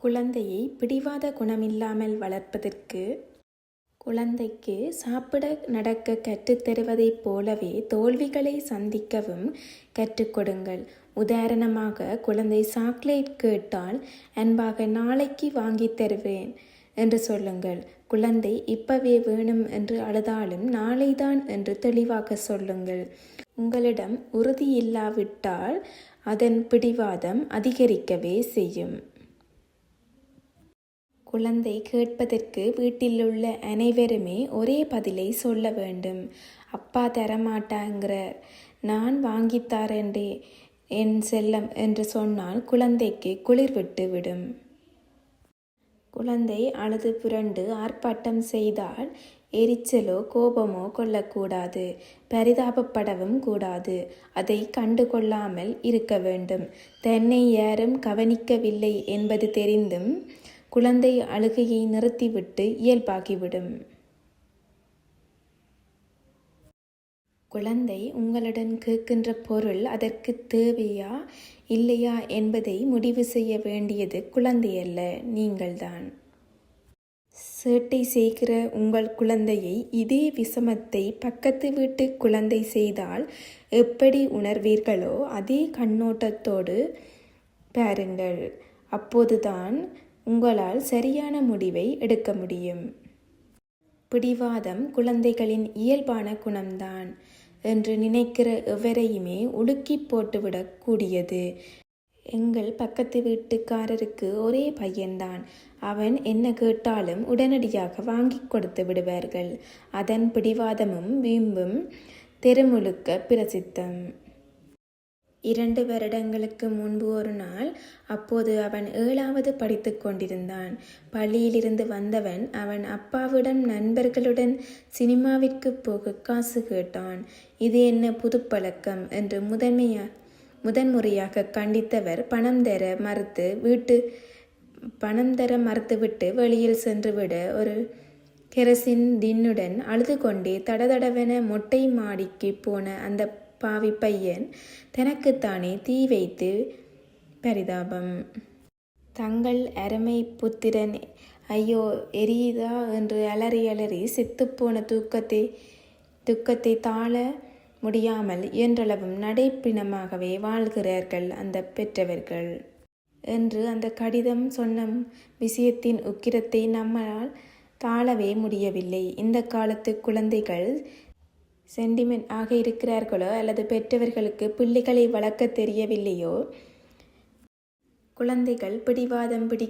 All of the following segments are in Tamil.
குழந்தையை பிடிவாத குணமில்லாமல் வளர்ப்பதற்கு குழந்தைக்கு சாப்பிட நடக்க கற்றுத்தருவதைப் போலவே தோல்விகளை சந்திக்கவும் கற்றுக்கொடுங்கள் உதாரணமாக குழந்தை சாக்லேட் கேட்டால் அன்பாக நாளைக்கு வாங்கித் தருவேன் என்று சொல்லுங்கள். குழந்தை இப்பவே வேணும் என்று அழுதாலும் நாளைதான் என்று தெளிவாக சொல்லுங்கள். உங்களிடம் உறுதி இல்லாவிட்டால் அதன் பிடிவாதம் அதிகரிக்கவே செய்யும். குழந்தை கேட்பதற்கு வீட்டிலுள்ள அனைவருமே ஒரே பதிலை சொல்ல வேண்டும். அப்பா தரமாட்டாங்கிறார். நான் வாங்கித்தாரேன்டே என் செல்லம் என்று சொன்னால் குழந்தைக்கு குளிர் விட்டு விடும். குழந்தை அழுது புரண்டு ஆர்ப்பாட்டம் செய்தால் எரிச்சலோ கோபமோ கொள்ளக்கூடாது. பரிதாபப்படவும் கூடாது. அதை கண்டு கொள்ளாமல் இருக்க வேண்டும். தன்னை யாரும் கவனிக்கவில்லை என்பது தெரிந்தும் குழந்தை அழுகையை நிறுத்திவிட்டு இயல்பாகிவிடும். குழந்தை உங்களுடன் கேட்கின்ற பொருள் அதற்கு தேவையா இல்லையா என்பதை முடிவு செய்ய வேண்டியது குழந்தையல்ல நீங்கள்தான். சேட்டை செய்கிற உங்கள் குழந்தையை இதே விஷமத்தை பக்கத்து வீட்டு குழந்தை செய்தால் எப்படி உணர்வீர்களோ அதே கண்ணோட்டத்தோடு பாருங்கள். அப்போதுதான் உங்களால் சரியான முடிவை எடுக்க முடியும். பிடிவாதம் குழந்தைகளின் இயல்பான குணம்தான் என்று நினைக்கிற எவரையுமே உலுக்கி போட்டுவிடக்கூடியது எங்கள் பக்கத்து வீட்டுக்காரருக்கு ஒரே பையன்தான். அவன் என்ன கேட்டாலும் உடனடியாக வாங்கி கொடுத்து விடுவார்கள். அதன் பிடிவாதமும் வீம்பும் தெருமுழுக்க பிரசித்தம். இரண்டு வருடங்களுக்கு முன்பு ஒரு நாள் அப்போது அவன் ஏழாவது படித்து கொண்டிருந்தான். பள்ளியிலிருந்து வந்தவன் அவன் அப்பாவிடம் நண்பர்களுடன் சினிமாவிற்கு போக காசு கேட்டான். இது என்ன புது பழக்கம் என்று முதன்மையா முதன்முறையாக கண்டித்தவர் பணம் தர மறுத்து வீட்டு பணம் தர மறுத்துவிட்டு வெளியில் சென்றுவிட ஒரு கெரசின் தின்னுடன் அழுது கொண்டே தடதடவென மொட்டை மாடிக்கு போன அந்த பாவி பையன் தனக்குத்தானே தீ வைத்து பரிதாபம். தங்கள் அருமை புத்திரன் ஐயோ எரியுதா? என்று அலறி அலறி செத்துப்போன தூக்கத்தை துக்கத்தை தாழ முடியாமல் இயன்றளவும் நடைப்பிணமாகவே வாழ்கிறார்கள் அந்த பெற்றவர்கள். என்று அந்த கடிதம் சொன்ன விஷயத்தின் உக்கிரத்தை நம்மால் தாழவே முடியவில்லை. இந்த காலத்து குழந்தைகள் சென்டிமெண்ட் ஆக இருக்கிறார்களோ அல்லது பெற்றவர்களுக்கு பிள்ளைகளை வளர்க்க தெரியவில்லையோ? குழந்தைகள் பிடிவாதம் பிடி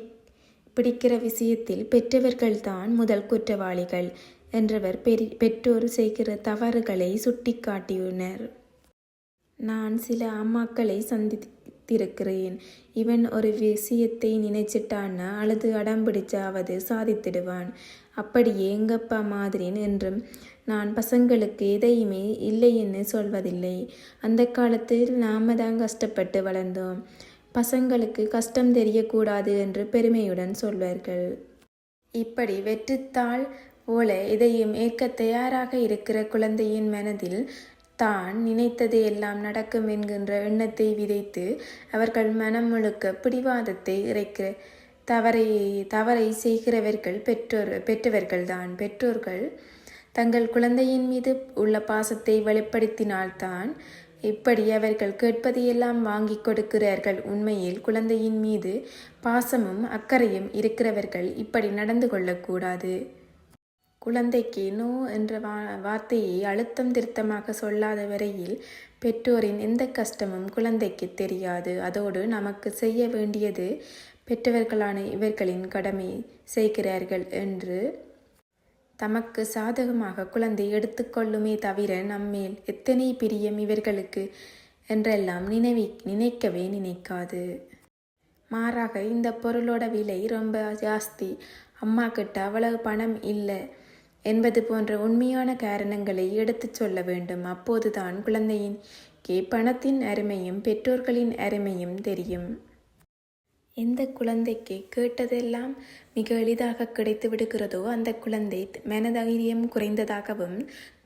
பிடிக்கிற விஷயத்தில் பெற்றவர்கள்தான் முதல் குற்றவாளிகள் என்றவர் பெரி பெற்றோர் செய்கிற தவறுகளை சுட்டிக்காட்டியுனர். நான் சில அம்மாக்களை சந்தித்திருக்கிறேன் இவன் ஒரு விஷயத்தை நினைச்சிட்டான்னா அழுது அடம் பிடிச்சாவது சாதித்திடுவான். அப்படியே எங்கப்பா மாதிரின் என்றும் நான் பசங்களுக்கு எதையுமே இல்லைன்னு சொல்வதில்லை. அந்த காலத்தில் நாம தான் கஷ்டப்பட்டு வளர்ந்தோம். பசங்களுக்கு கஷ்டம் தெரியக்கூடாது என்று பெருமையுடன் சொல்வார்கள். இப்படி வெற்றித்தாள் போல இதையும் ஏற்க தயாராக இருக்கிற குழந்தையின் மனதில் தான் நினைத்தது எல்லாம் நடக்கும் என்கின்ற எண்ணத்தை விதைத்து அவர்கள் மனம் முழுக்க பிடிவாதத்தை இறைக்கிற தவறை தவறை செய்கிறவர்கள் பெற்றோர் பெற்றவர்கள்தான். பெற்றோர்கள் தங்கள் குழந்தையின் மீது உள்ள பாசத்தை வெளிப்படுத்தினால்தான் இப்படி அவர்கள் கேட்பதையெல்லாம் வாங்கி கொடுக்கிறார்கள். உண்மையில் குழந்தையின் மீது பாசமும் அக்கறையும் இருக்கிறவர்கள் இப்படி நடந்து கொள்ளக்கூடாது. குழந்தைக்கு நோ என்ற வா வார்த்தையை அழுத்தம் திருத்தமாக சொல்லாத வரையில் பெற்றோரின் எந்த கஷ்டமும் குழந்தைக்கு தெரியாது. அதோடு நமக்கு செய்ய வேண்டியது பெற்றவர்களான இவர்களின் கடமை செய்கிறார்கள் என்று தமக்கு சாதகமாக குழந்தை எடுத்துக்கொள்ளுமே தவிர நம்மேல் எத்தனை பிரியம் இவர்களுக்கு என்றெல்லாம் நினைவி நினைக்கவே நினைக்காது. மாறாக இந்த பொருளோட விலை ரொம்ப ஜாஸ்தி. அம்மா கிட்ட அவ்வளவு பணம் இல்லை. என்பது போன்ற உண்மையான காரணங்களை எடுத்துச் சொல்ல வேண்டும். அப்போதுதான் குழந்தையின் கே பணத்தின் அருமையும் பெற்றோர்களின் அருமையும் தெரியும். எந்த குழந்தைக்கு கேட்டதெல்லாம் மிக எளிதாக கிடைத்து விடுகிறதோ அந்த குழந்தை மனதைரியம் குறைந்ததாகவும்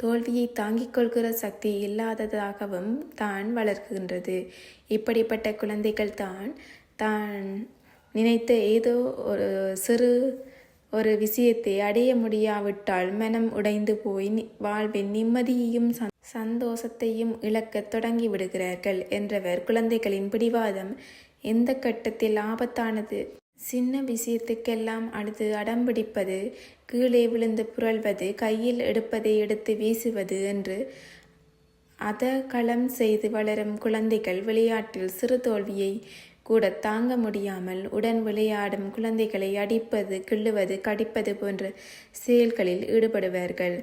தோல்வியை தாங்கிக் கொள்கிற சக்தி இல்லாததாகவும் தான் வளர்கின்றது. இப்படிப்பட்ட குழந்தைகள் தான் தான் நினைத்த ஏதோ ஒரு சிறு ஒரு விஷயத்தை அடைய முடியாவிட்டால் மனம் உடைந்து போய் வாழ்வின் நிம்மதியையும் சந்- சந்தோஷத்தையும் இழக்கத் தொடங்கி விடுகிறார்கள் என்றவர் குழந்தைகளின் பிடிவாதம் எந்த கட்டத்தில் ஆபத்தானது? சின்ன விஷயத்துக்கெல்லாம் அடுத்து அடம்பிடிப்பது கீழே விழுந்து புரள்வது கையில் எடுப்பதை எடுத்து வீசுவது என்று அத களம் செய்து வளரும் குழந்தைகள் விளையாட்டில் சிறு தோல்வியை கூட தாங்க முடியாமல் உடன் விளையாடும் குழந்தைகளை அடிப்பது கிள்ளுவது கடிப்பது போன்ற செயல்களில் ஈடுபடுவார்கள்.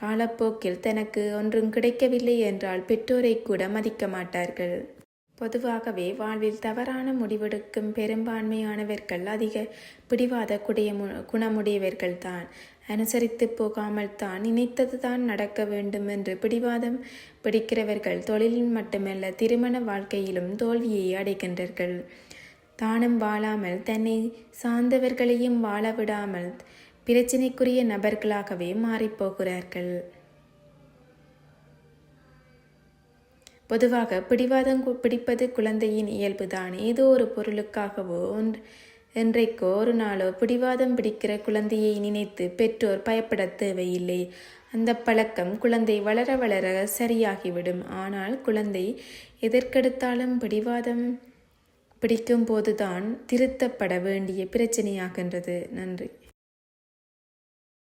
காலப்போக்கில் தனக்கு ஒன்றும் கிடைக்கவில்லை என்றால் பெற்றோரை கூட மதிக்க மாட்டார்கள். பொதுவாகவே வாழ்வில் தவறான முடிவெடுக்கும் பெரும்பான்மையானவர்கள் அதிக பிடிவாத குடைய குணமுடையவர்கள்தான். அனுசரித்து போகாமல் தான் நினைத்தது தான் நடக்க வேண்டும் என்று பிடிவாதம் பிடிக்கிறவர்கள் தொழிலில் மட்டுமல்ல திருமண வாழ்க்கையிலும் தோல்வியை அடைகின்றார்கள். தானும் வாழாமல் தன்னை சார்ந்தவர்களையும் வாழ விடாமல் பிரச்சினைக்குரிய நபர்களாகவே மாறிப்போகிறார்கள். பொதுவாக பிடிவாதம் பிடிப்பது குழந்தையின் இயல்புதான். ஏதோ ஒரு பொருளுக்காகவோ ஒன்று என்றைக்கோ ஒரு நாளோ பிடிவாதம் பிடிக்கிற குழந்தையை நினைத்து பெற்றோர் பயப்பட தேவையில்லை. அந்த பழக்கம் குழந்தை வளர வளர சரியாகிவிடும். ஆனால் குழந்தை எதற்கெடுத்தாலும் பிடிவாதம் பிடிக்கும் போதுதான் திருத்தப்பட வேண்டிய பிரச்சனையாகின்றது. நன்றி.